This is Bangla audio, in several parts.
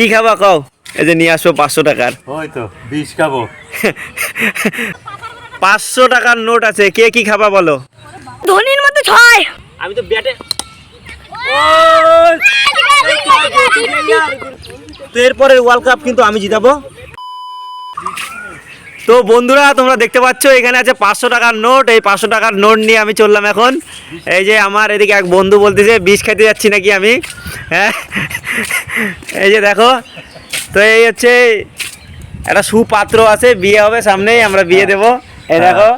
কি খাবা কও এই যে নিয়ে আসব পাঁচশো টাকার ওই তো বিষ খাব পাঁচশো টাকার নোট আছে কে কি খাবা বলো ধনির মধ্যে ছয় আমি তো ব্যাটে তো এরপরে ওয়ার্ল্ড কাপ কিন্তু আমি জিতাবো তো বন্ধুরা তোমরা দেখতে পাচ্ছ এখানে আছে পাঁচশো টাকার নোট। এই পাঁচশো টাকার নোট নিয়ে আমি চললাম এখন। এই যে আমার এদিকে এক বন্ধু বলতেছে বিষ খেতে যাচ্ছি নাকি আমি? হ্যাঁ? এই যে দেখো তো এই হচ্ছে একটা সুপাত্র আছে বিয়ে হবে সামনেই আমরা বিয়ে দেব। এই দেখো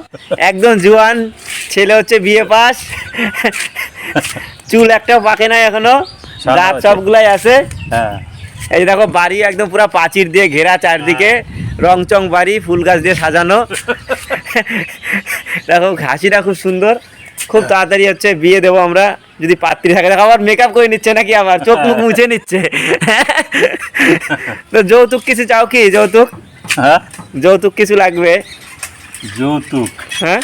একদম জুয়ান ছেলে হচ্ছে বিয়ে পাস। চুল একটাও পাকে নাই এখনও দাঁত। সবগুলাই আছে। হ্যাঁ। এই যে দেখো বাড়ি একদম পুরো প্রাচীর দিয়ে ঘেরা চারদিকে। রং চং বাড়ি ফুল গাছ দিয়ে সাজানো। দেখো হাসিটা খুব সুন্দর। খুব তাড়াতাড়ি হচ্ছে বিয়ে দেবো আমরা। যদি পাত্রী থাকে দেখো আবার মেকআপ করে নিচ্ছে নাকি আবার? চোখ মুখ মুছে নিচ্ছে। তো যৌতুক কিছু চাও কি? যৌতুক? হ্যাঁ? যৌতুক কিছু লাগবে? যৌতুক। হ্যাঁ?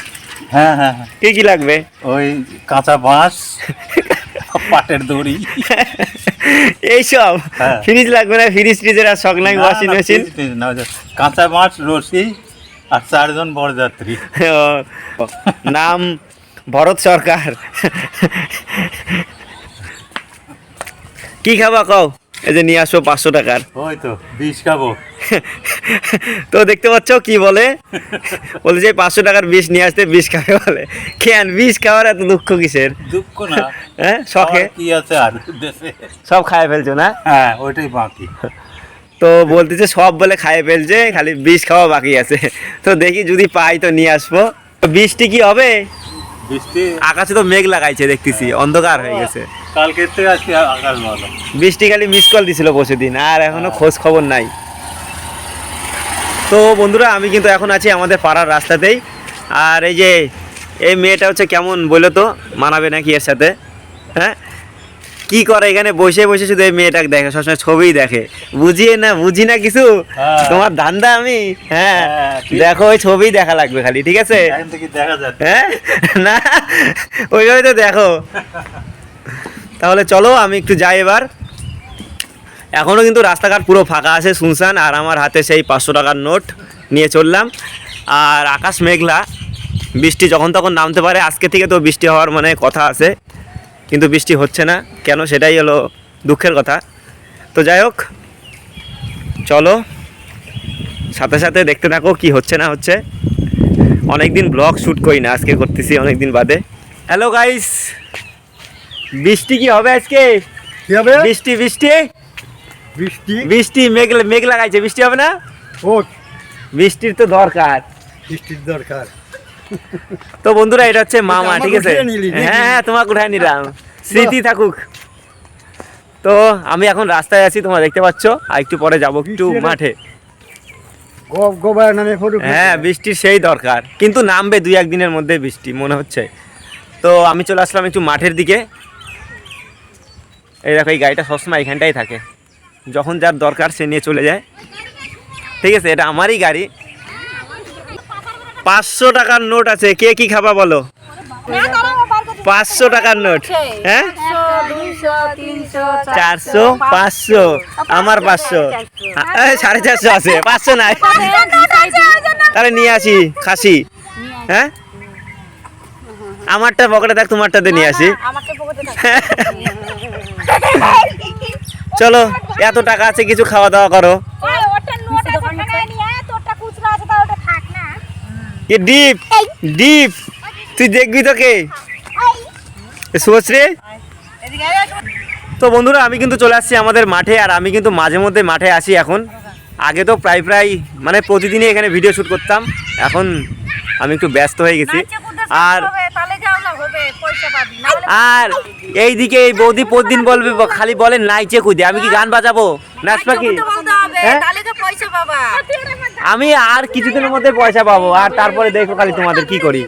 হ্যাঁ হ্যাঁ হ্যাঁ। কি কি লাগবে? ওই কাঁচা বাঁশ পাটের দড়ি। এইসব। হ্যাঁ। ফ্রিজ লাগবে না ফ্রিজ ফ্রিজের আর শখ নাই ওয়াশিং মেশিন। কাঁচা মাছ রসি আর চারজন বরযাত্রী। নাম ভরত সরকার। কি খাবা কও? এই যে নিয়ে আসব পাঁচশো টাকার। বিষ খাব। তো দেখতে পাচ্ছ কি বলে? বলে যে পাঁচশো টাকার বিষ নিয়ে আসতে বিষ খাবে বলে। কেন বিষ খাওয়ার এত দুঃখ কিসের? দুঃখ না। হ্যাঁ শখে? কি আছে আর দেশে? সব খায় ফেলছো না? হ্যাঁ ওইটাই বাকি। তো বলতেছে সব বলে খাইয়ে ফেলছে খালি বিষ খাওয়া বাকি আছে। তো দেখি যদি পাই তো নিয়ে আসব। বৃষ্টি কি হবে? বৃষ্টি? আকাশে তো মেঘ লাগাইছে দেখতেছি। অন্ধকার হয়ে গেছে। কালকে থেকে আজকে আকাশ ভালো বৃষ্টি খালি মিস কল দিছিল পরশু দিন আর এখনও খোঁজ খবর নাই। তো বন্ধুরা আমি কিন্তু এখন আছি আমাদের পাড়ার রাস্তাতেই। আর এই যে এই মেয়েটা হচ্ছে কেমন বলো তো মানাবে নাকি এর সাথে? হ্যাঁ? কি করে এখানে বসে বসে শুধু এই মেয়েটাকে দেখে সবসময় ছবিই দেখে। বুঝিয়ে না বুঝি না কিছু? হ্যাঁ। তোমার ধান্দা আমি? হ্যাঁ। হ্যাঁ, দেখো ওই ছবি দেখা লাগবে খালি ঠিক আছে? হ্যাঁ? না? ওইভাবে তো দেখো। তাহলে চলো আমি একটু যাই এবার। এখনও কিন্তু রাস্তাঘাট পুরো ফাঁকা আছে শুনশান আর আমার হাতে সেই পাঁচশো টাকার নোট নিয়ে চললাম। আর আকাশ মেঘলা বৃষ্টি যখন তখন নামতে পারে আজকে থেকে তো বৃষ্টি হওয়ার মানে কথা আছে। কিন্তু বৃষ্টি হচ্ছে না। কেন? সেটাই হলো দুঃখের কথা। তো যাই হোক চলো সাথে সাথে দেখতে থাকো কি হচ্ছে না হচ্ছে। অনেক দিন ব্লগ শ্যুট করি না আজকে করতেছি অনেক দিন বাদে। হ্যালো গাইস বৃষ্টি কি হবে আজকে? কি হবে? বৃষ্টি বৃষ্টি? বৃষ্টি? বৃষ্টি মেঘ মেঘ লাগাইছে বৃষ্টি হবে না? ও। বৃষ্টির তো দরকার। বৃষ্টির দরকার। তো বন্ধুরা এটা হচ্ছে মামা ঠিক আছে? হ্যাঁ হ্যাঁ তোমাকে উঠায় নিলাম। স্মৃতি থাকুক। তো আমি এখন রাস্তায় আছি তোমরা দেখতে পাচ্ছ। আর একটু পরে যাব একটু মাঠে। হ্যাঁ বৃষ্টির সেই দরকার। কিন্তু নামবে দুই একদিনের মধ্যে বৃষ্টি মনে হচ্ছে। তো আমি চলে আসলাম একটু মাঠের দিকে। এই দেখো এই গাড়িটা সবসময় এখানটাই থাকে। যখন যার দরকার সে নিয়ে চলে যায়। ঠিক আছে এটা আমারই গাড়ি। পাঁচশো টাকার নোট আছে কে কি খাবা বলো? পাঁচশো টাকার নোট হ্যাঁ? চারশো পাঁচশো। আমার পাঁচশো। সাড়ে চারশো আছে পাঁচশো নাই। তাহলে নিয়ে আসি খাসি হ্যাঁ? আমারটা পকেটে থাক তোমারটাতে নিয়ে আসি। চলো এত টাকা আছে কিছু খাওয়া দাওয়া করো। এ ডিপ ডিপ তুই দেখবি তোকে। সোচ রে। তো বন্ধুরা আমি কিন্তু চলে আসছি আমাদের মাঠে আর আমি কিন্তু মাঝে মধ্যে মাঠে আসি এখন। আগে তো প্রায় প্রায় মানে প্রতিদিনই এখানে ভিডিও শ্যুট করতাম এখন আমি একটু ব্যস্ত হয়ে গেছি। আর আর এইদিকে এই বৌদি প্রতিদিন বলবে খালি বলে নাইচে কুদে আমি কি গান বাজাবো? নাচ পাখি? আমি আর কিছুদিনের মধ্যে পয়সা পাবো আর তারপরে দেখো খালি তোমাদের কি করি।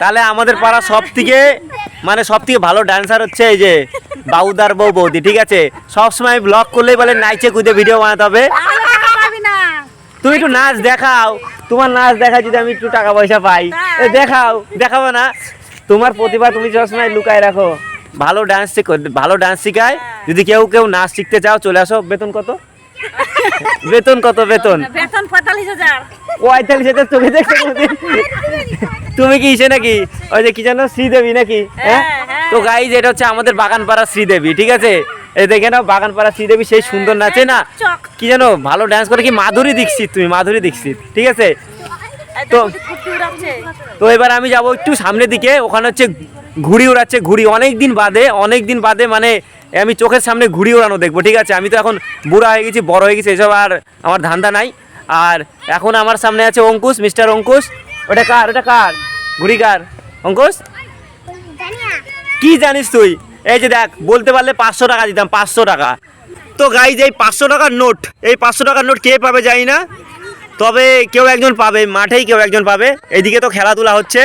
তাহলে আমাদের পাড়া সব থেকে মানে সব থেকে ভালো ডান্সার হচ্ছে এই যে বাউদার বউ বৌদি ঠিক আছে? সব সময় ব্লগ করলেই বলে নাইচে কুদে ভিডিও বানাতে হবে। তুমি একটু নাচ দেখাও। তোমার নাচ দেখা যদি আমি একটু টাকা পয়সা পাই। এ দেখাও দেখাবো না। তোমার প্রতিভা তুমি সবসময় লুকায় রাখো। ভালো ডান্স ভালো ডান্স শেখায়। যদি কেউ কেউ নাচ শিখতে চাও চলে আসো। বেতন কত? বেতন কত বেতন? বেতন পঁয়তাল্লিশ হাজার। পঁয়তাল্লিশ হাজার চোখে দেখছ তুমি কি ইসে নাকি? ওই যে কি জানো শ্রীদেবী নাকি? হ্যাঁ? হ্যাঁ। তো গাইজ এটা হচ্ছে আমাদের বাগানপাড়া শ্রীদেবী ঠিক আছে? এই দেখে নাও বাগানপাড়া শ্রীদেবী সেই সুন্দর নাচে না? কি জানো ভালো ডান্স করে কি মাধুরী দীক্ষিত তুমি মাধুরী দীক্ষিত ঠিক আছে? তো- তো এবার আমি যাব একটু সামনের দিকে। ওখানে হচ্ছে ঘুড়ি উড়াচ্ছে ঘুড়ি অনেক দিন বাদে অনেক দিন বাদে মানে আমি চোখের সামনে ঘুড়ি উড়ানো দেখব, ঠিক আছে? আমি তো এখন বুড়া হয়ে গেছি, বড় হয়ে গেছি, এসব আর আমার ধান্দা নাই। আর এখন আমার সামনে আছে অঙ্কুশ, মিস্টার অঙ্কুশ। ওটা কার ওটা কার? ঘুড়ি কার? অঙ্কুশ? কি জানিস তুই? এই যে দেখ, বলতে পারলে পাঁচশো টাকা দিতাম, পাঁচশো টাকা। তো গাইজ এই পাঁচশো টাকার নোট, এই পাঁচশো টাকার নোট কে পাবে জানি না? তবে কেউ একজন পাবে মাঠেই কেউ একজন পাবে এদিকে তো খেলাধুলা হচ্ছে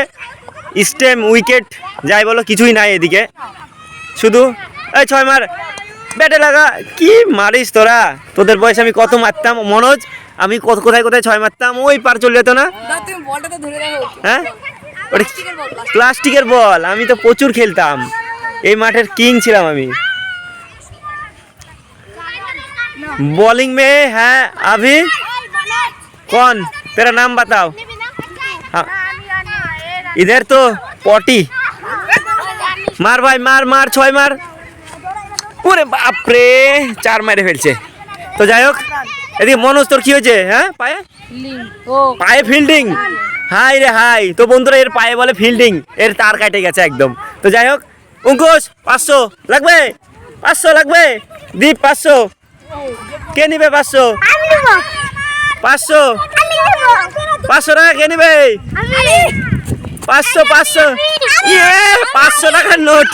স্টেম উইকেট যাই বলো কিছুই নাই এদিকে শুধু এই ছয় মার ব্যাটে লাগা কি মারিস তোরা তোদের বয়স আমি কত মারতাম মনোজ আমি কত কোথায় কোথায় ছয় মারতাম ওই পার চলে যেত না তুমি বলটা তো ধরে রাখো হ্যাঁ ওটা প্লাস্টিকের বল আমি তো প্রচুর খেলতাম এই মাঠের কিং ছিলাম আমি बॉलिंग में है अभी कौन तेरा नाम बताओ हाँ इधर तो पॉटी মার ভাই মার মার ছয় মার ওরে বাপরে চার মারে ফেলছে তো যাই হোক এদিকে মনোজ তোর কি হয়েছে হ্যাঁ পায়ে ও পায়ে ফিল্ডিং হাই রে হাই তো বন্ধুরা এর পায়ে বলে ফিল্ডিং এর তার কাটে গেছে একদম তো যাই হোক অঙ্কুশ পাঁচশো লাগবে পাঁচশো লাগবে দীপ পাঁচশো কে নিবে পাঁচশো আমি নেব পাঁচশো। পাঁচশো টাকা কে নিবে? পাঁচশো পাঁচশো। ইয়ে পাঁচশো টাকার নোট।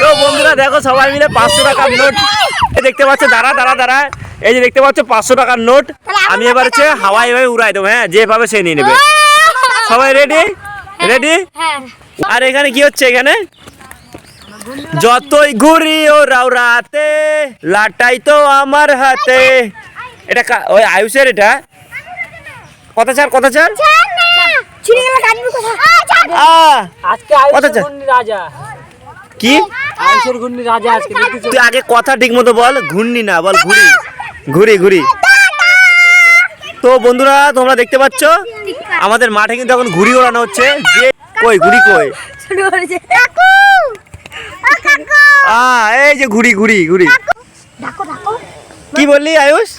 তো বন্ধুরা দেখো সবাই মিলে পাঁচশো টাকার নোট। এই দেখতে পাচ্ছ দাঁড়া দাঁড়া দাঁড়া। এই যে দেখতে পাচ্ছ পাঁচশো টাকার নোট। আমি এবার হচ্ছে হাওয়াই এভাবে উড়াই দেবো হ্যাঁ যেভাবে সে নিয়ে নেবে। সবাই রেডি রেডি হ্যাঁ আর এখানে কি হচ্ছে এখানে? যতই ঘুরি ও রাও রাতে লাটাই তো আমার হাতে। এটা ওই আয়ুষের এটা? কথা চার কথা চার কি? তুই আগে কথা ঠিক মতো বল ঘুরনি না বল ঘুরি ঘুরি ঘুরি তো বন্ধুরা তোমরা দেখতে পাচ্ছ আমাদের মাঠে কিন্তু এখন ঘুড়ি ওড়ানো হচ্ছে। যে কই ঘুড়ি কই? আ এই যে ঘুড়ি ঘুড়ি ঘুড়ি। ডাকো ডাকো। কি বললি আয়ুষ?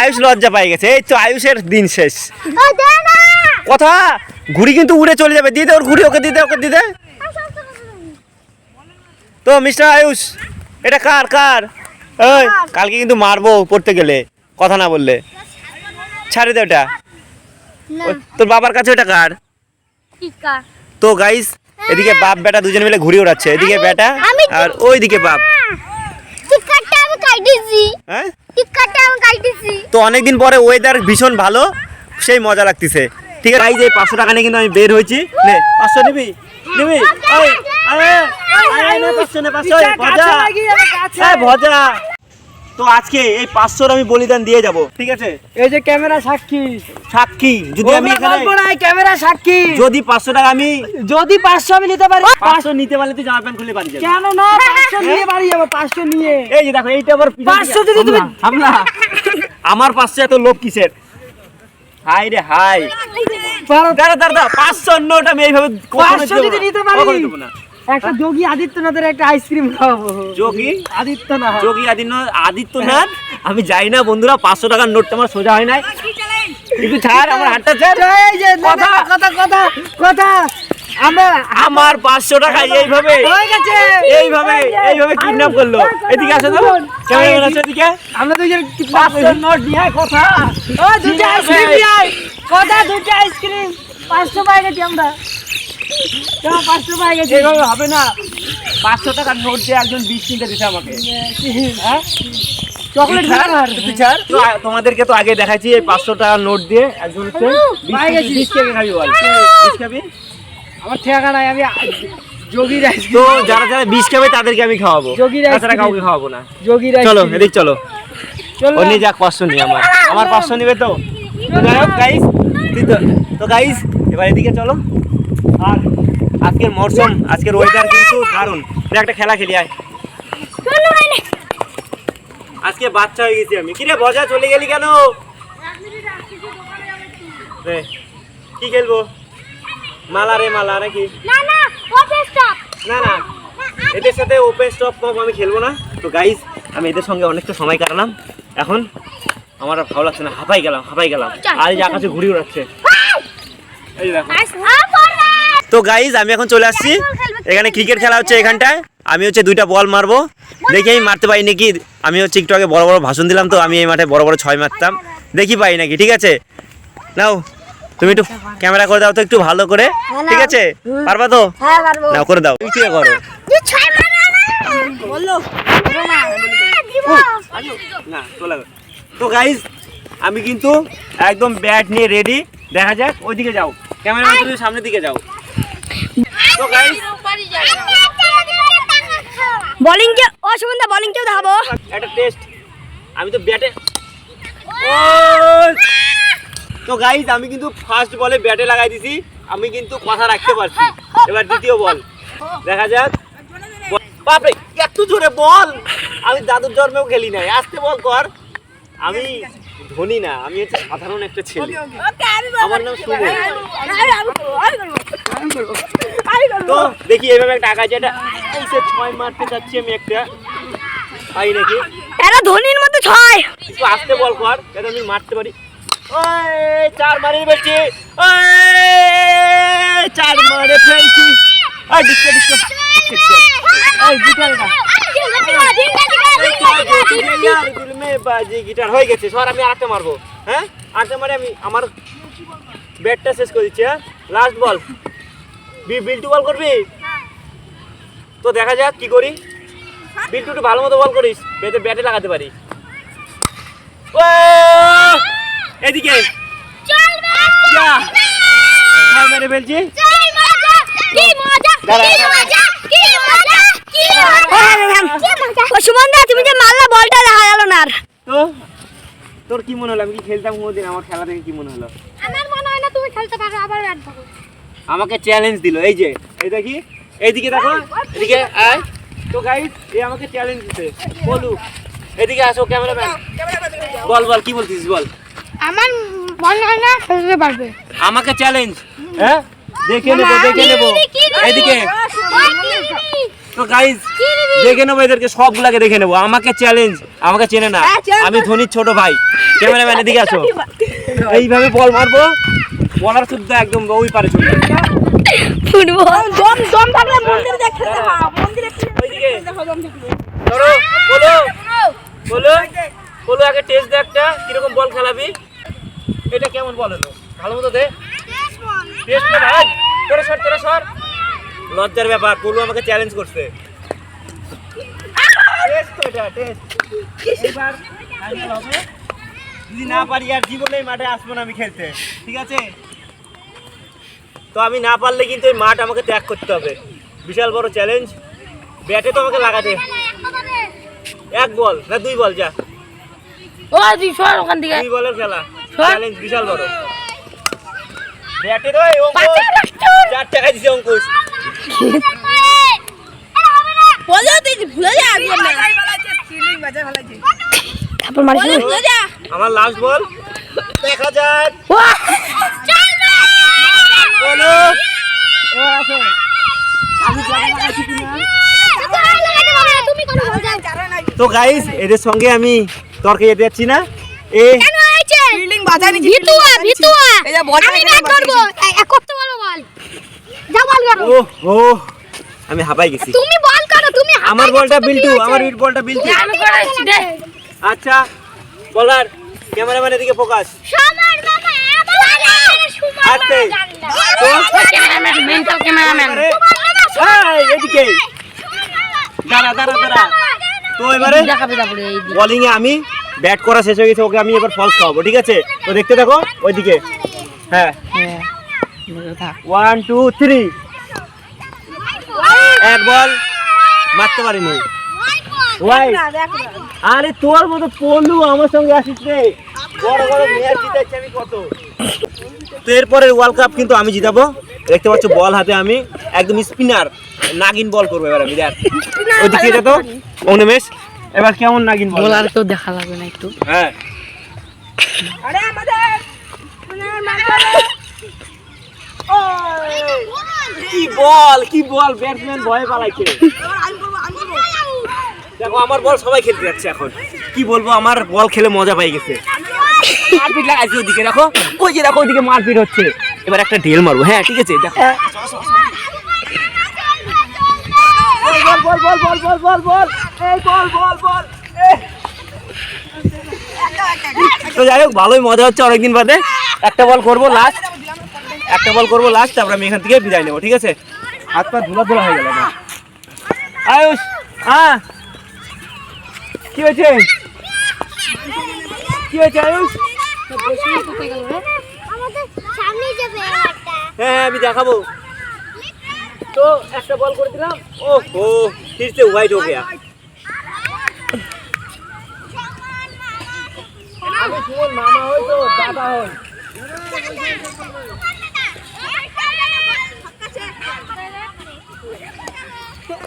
আয়ুষ লজ্জা পাই গেছে। এই তো আয়ুষের দিন শেষ। কথা? ঘুড়ি কিন্তু উড়ে চলে যাবে। দিয়ে দে ওর ঘুড়ি ওকে দিয়ে দে ওকে দিয়ে দে। তো মিস্টার আয়ুষ এটা কার কার? ওই কালকে কিন্তু মারবো পড়তে গেলে কথা না বললে। ছাড়ে দে ওটা। তোর বাবার কাছে ওটা কার? তো গাইস এদিকে বাপ বেটা দুজন মিলে ঘুরে ওড়াচ্ছে। এদিকে বেটা আর ওইদিকে বাপ। টিকাটা আমি কাটিছি হ্যাঁ? টিকাটা আমি কাটিছি তো অনেকদিন পরে ওয়েদার ভীষণ ভালো সেই মজা লাগতেছে। ঠিক আছে এই যে পাঁচশো টাকা নিয়ে কিন্তু আমি বের হয়েছি। নে পাঁচশো নিবি? নিবি? পাঁচশো নে, পাঁচশো, ভজা। তো আজকে এই পাঁচশোর আমি বলিদান দিয়ে যাব ঠিক আছে? এই যে ক্যামেরা সাক্ষী। সাক্ষী যদি আমি এখানে ক্যামেরা সাক্ষী। যদি পাঁচশো টাকা আমি যদি পাঁচশো আমি নিতে পারি। পাঁচশো নিতে পারলে তুই জামা প্যান্ট খুলে বাড়ি যাবি। কেন না পাঁচশো নিয়ে বাড়ি যাব পাঁচশো নিয়ে। এই যে দেখো এইটা আবার পাঁচশো যদি তুমি- হামলা আমার পাঁচশো এত লোভ কিসের? হাই রে হাই। পারো। দাঁড়া দাঁড়া পাঁচশো নোট আমি এইভাবে পাঁচশো যদি নিতে পারি। না। একটা যোগী আদিত্যনাথের একটা আইসক্রিম খাওয়াবো। যোগী? আদিত্যনাথ। যোগী আদিত্য আদিত্যনাথ? আমি যাই না বন্ধুরা পাঁচশো টাকার নোটটা আমার সোজা হয় নাই। একটু ছাড় আমার হাতটা ছাড়। এই যে কথা। কথা কথা কথা। আমরা আমার পাঁচশো টাকা এইভাবে এইভাবে এইভাবে কিডন্যাপ করল। এদিকে আসো তো। কেমন আসো এদিকে? আমরা দুজন পাঁচশো নোট নিয়ে কথা। ও দুটো আইসক্রিম কথা দুটো আইসক্রিম। পাঁচশো পাই গেছি আমরা। পাঁচশো পাই গেছি এইভাবে হবে না। পাঁচশো টাকার নোট দিয়ে একজন বিশ কিনতে দিতে আমাকে। হ্যাঁ? চকলেট তোমাদেরকে তো আগে দেখাচ্ছি এই পাঁচশো টাকার নোট দিয়ে একজন হচ্ছে বিশ কেজি- খাবি বল। বিশ খাবি? আমার ঠেকা নাই আমি যোগীর তো যারা যারা বিষ খাবে তাদেরকে আমি খাওয়াবো। আইসক্রিম। কাউকে খাওয়াবো না। যোগীর চলো আইসক্রিম এদিক চলো। চলো। নিয়ে যাক পাঁচশো নিয়ে আমার। আমার পাঁচশো নিবে তো? গাইস তো তো গাইস এবার এদিকে চলো। আর আজকের মরশুম আজকের ওয়েদার কিন্তু দারুণ। তুই একটা খেলা খেলি আয়। আজকে বাচ্চা হয়ে গেছি আমি। কিরে বজা চলে গেলি কেন? রে কি খেলব? মালা রে মালা নাকি? না না না না। এদের সাথে ওপেন স্টপ কম আমি খেলব না। তো গাইজ আমি এদের সঙ্গে অনেকটা সময় কাটালাম। এখন আমার ভালো লাগছে না। হাঁপাই গেলাম হাঁপাই গেলাম। আর এই যে আকাশে ঘুরি উড়াচ্ছে এই দেখো। তো গাইজ আমি এখন চলে আসছি। এখানে ক্রিকেট খেলা হচ্ছে এখানটায়। আমি হচ্ছে দুইটা বল মারবো। দেখি আমি মারতে পারি নাকি? আমি হচ্ছে একটু আগে বড় বড় ভাষণ দিলাম তো আমি এই মাঠে বড় বড় ছয় মারতাম। দেখি পাই নাকি ঠিক আছে? নাও তুমি একটু ক্যামেরা করে দাও তো একটু ভালো করে। ঠিক আছে? পারবা তো? হ্যাঁ নাও করে দাও। কি করো গেল। তো গাইজ আমি কিন্তু একদম ব্যাট নিয়ে রেডি দেখা যাক ওইদিকে যাও। ক্যামেরা তুমি সামনের দিকে যাও। বোলিং কে অসুবিধা বোলিং কেও দেখাবো। একটা টেস্ট আমি তো ব্যাটে ও! তো গাইজ আমি কিন্তু ফার্স্ট বলে ব্যাটে লাগাই দিছি। আমি কিন্তু কথা রাখতে পারছি। এবার দ্বিতীয় বল দেখা যাক। বল- বাপরে এত জোরে বল আমি দাদুর জন্মেও খেলি নাই। আস্তে বল কর। আমি ধনী না আমি হচ্ছে সাধারণ একটা ছেলে। আমার নাম শুভ। তো দেখি এভাবে একটা আঁকা যেটা এই সে ছয় মারতে চাচ্ছি আমি একটা। পাই নাকি? এরা ধোনির মধ্যে ছয়। একটু আস্তে বল কর যাতে আমি মারতে পারি। ওই চার মারে ফেলছি ওই চার মারে ফেলছি। ডিস্কো ডিস্কো গিটার হয়ে গেছে সর আমি আরেকটা মারবো হ্যাঁ আরেকটা মারে আমি আমার ব্যাটটা শেষ করে দিচ্ছি হ্যাঁ লাস্ট বল বি বিল্টু বল করবি তো দেখা যাক কি করি বিল্টু একটু ভালো মতো বল করিস বেতে ব্যাটে লাগাতে পারি ও এদিকে মেরে ফেলছি তুমি যে মারলা বলটা দেখা গেল না তো? তোর কি মনে হলো? আমি কি খেলতাম কোনোদিন? আমার খেলা কি মনে হলো? আমার মনে হয় না তুমি খেলতে পারো আবার ব্যাট ধরো আমাকে চ্যালেঞ্জ দিল। এই যে এই দেখি এইদিকে দেখো। এদিকে আয়। তো গাইস এই আমাকে চ্যালেঞ্জ দিতে বলু এদিকে আসো ক্যামেরাম্যান বল বল কি বলছিস বল। আমার মনে হয় না খেলতে পারবে। আমাকে চ্যালেঞ্জ হ্যাঁ? দেখে নেব দেখে নেব। এদিকে। তো গাইস দেখে নেব এদেরকে সবগুলাকে দেখে নেব। আমাকে চ্যালেঞ্জ আমাকে চেনে না। আমি ধোনির ছোট ভাই। ক্যামেরাম্যান এদিকে আসো। এইভাবে বল মারবো। বলার শুদ্ধ একদম ওই পারে চলে। ফুটবল। দম দম থাকলে মন্দিরে দেখতে মন্দিরে ধরো বলো। বলো। বলো। আগে টেস্ট দে একটা। কীরকম বল খেলাবি? এটা কেমন বল হলো? ভালো মতো দে। টেস্ট দে তোরা সর তোরা সর। লজ্জার ব্যাপার পলু আমাকে চ্যালেঞ্জ করছে। যদি না পারি আর জীবনে মাঠে আসব না আমি খেলতে ঠিক আছে? তো আমি না পারলে কিন্তু এই মাঠ আমাকে ত্যাগ করতে হবে। বিশাল বড় চ্যালেঞ্জ ব্যাটে তো আমাকে লাগাতে। এক বল না দুই বল যা। ও তুই সর ওখান থেকে। দুই বলের খেলা। চ্যালেঞ্জ বিশাল বড়। ব্যাটে তো চার টাকা দিছে অঙ্কুশ। তারপর মারিস আমার লাস্ট বল দেখা যাক। বলো। এবার আসো তো গাইস এদের সঙ্গে আমি তর্কে যেতে যাচ্ছি না। এ কেন হয়েছে ফিল্ডিং বাজায় ভিতুয়া ভিতুয়া। এই যে বলটা আমি ব্যাট করব। এক যা বল করো ও ও আমি হাঁপাই গেছি। তুমি বল করো তুমি আমার বলটা বিল্টু আমার বিট বলটা বিল্টু। আমি করেছি দে আচ্ছা বলার ক্যামেরাম্যান এদিকে ফোকাস। সুমার আস্তে। তো ক্যামেরাম্যান মেন্টাল ক্যামেরাম্যান এই, এদিকে। দাঁড়া দাঁড়া দাঁড়া। তো এবারে বোলিং এ আমি ব্যাট করা শেষ হয়ে গেছে ওকে আমি এবার ফলস খাওয়াবো ঠিক আছে? তো দেখতে দেখো ওইদিকে। হ্যাঁ। হ্যাঁ। ওয়ান টু থ্রি এক বল। মারতে পারিনি। ওয়াই আরে তোর মতো পড়লু আমার সঙ্গে আসিস রে। বড় বড় জিতেছি আমি কত। তো এরপরের ওয়ার্ল্ড কাপ কিন্তু আমি জিতাবো। দেখতে পাচ্ছ বল হাতে আমি। একদম স্পিনার নাগিন বল করব এবার আমি দেখ। ওইদিকে যেত অনিমেষ এবার কেমন নাগিন বল? আর তো দেখা লাগবে না একটু। হ্যাঁ। আরে আমাদের। কি বল কি বল ব্যাটসম্যান ভয়ে পালাইছে। দেখো আমার বল সবাই খেলতে যাচ্ছে এখন। কি বলব আমার বল খেলে মজা পাই গেছে। মারপিট লাগাইছে ওদিকে দেখো। ওই যে দেখো ওইদিকে মারপিট হচ্ছে। এবার একটা ঢেল মারবো। হ্যাঁ ঠিক আছে দেখো। বল বল বল বল বল বল এই বল বল বল। তো যাই হোক ভালোই মজা হচ্ছে অনেকদিন বাদে। একটা বল করব লাস্ট একটা বল করব লাস্ট আমরা আমি এখান থেকে বিদায় নেব ঠিক আছে? হাত পা ধুলা ধুলা হয়ে গেল আয়ুষ হ্যাঁ কি হয়েছে? কি হয়েছে আয়ুষ? হ্যাঁ, হ্যাঁ আমি দেখাবো। তো একটা বল করে দিলাম। ও হো হয়ে গেয়া। মামা দাদা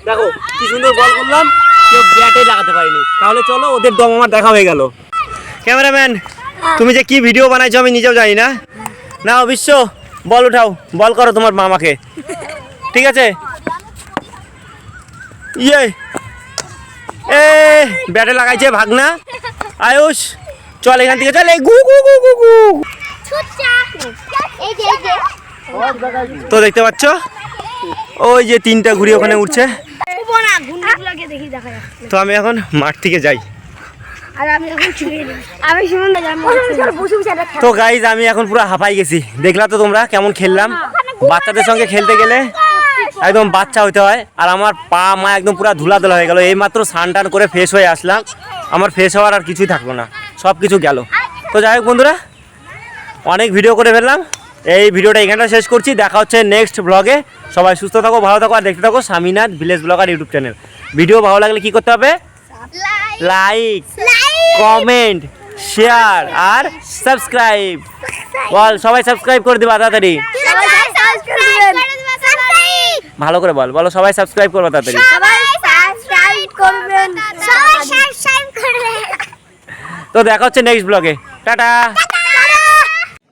দেখো, কি সুন্দর বল করলাম, কেউ ব্যাটে লাগাতে পারিনি। তাহলে চলো, ওদের দম আমার দেখা হয়ে গেল। ক্যামেরাম্যান, তুমি যে কি ভিডিও বানাইছো আমি নিজেও জানি না। না, অবশ্য, বল উঠাও, বল করো তোমার মামাকে ঠিক আছে? ইয়ে এ, ব্যাটে লাগাইছে ভাগনা। আয়ুষ, চল এখান থেকে, চল গু গু গু গু গু। তো দেখতে পাচ্ছ? ওই যে তিনটা ঘুড়ি ওখানে উঠছে। তো আমি এখন মাঠ থেকে যাই। তো গাইজ আমি এখন পুরো হাঁপাই গেছি। দেখলা তো তোমরা কেমন খেললাম? বাচ্চাদের সঙ্গে খেলতে গেলে একদম বাচ্চা হতে হয়। আর আমার পা মা একদম পুরো ধুলা ধুলা হয়ে গেল। এই মাত্র স্নান টান করে ফ্রেশ হয়ে আসলাম। আমার ফ্রেশ হওয়ার আর কিছুই থাকল না। সব কিছু গেল। তো যাই হোক বন্ধুরা অনেক ভিডিও করে ফেললাম। এই ভিডিওটা এখানটা শেষ করছি। দেখা হচ্ছে নেক্সট ব্লগে সবাই সুস্থ থাকো ভালো থাকো আর দেখতে থাকো Swaminath village blogger YouTube channel video ভালো লাগলে কি করতে হবে? লাইক কমেন্ট শেয়ার আর সাবস্ক্রাইব বল সবাই সাবস্ক্রাইব করে দিবা তাড়াতাড়ি। সবাই সাবস্ক্রাইব করে দিবা সাবস্ক্রাইব ভালো করে বল বলো সবাই সাবস্ক্রাইব করবা তাড়াতাড়ি। তো দেখা হচ্ছে নেক্সট ব্লগে টাটা।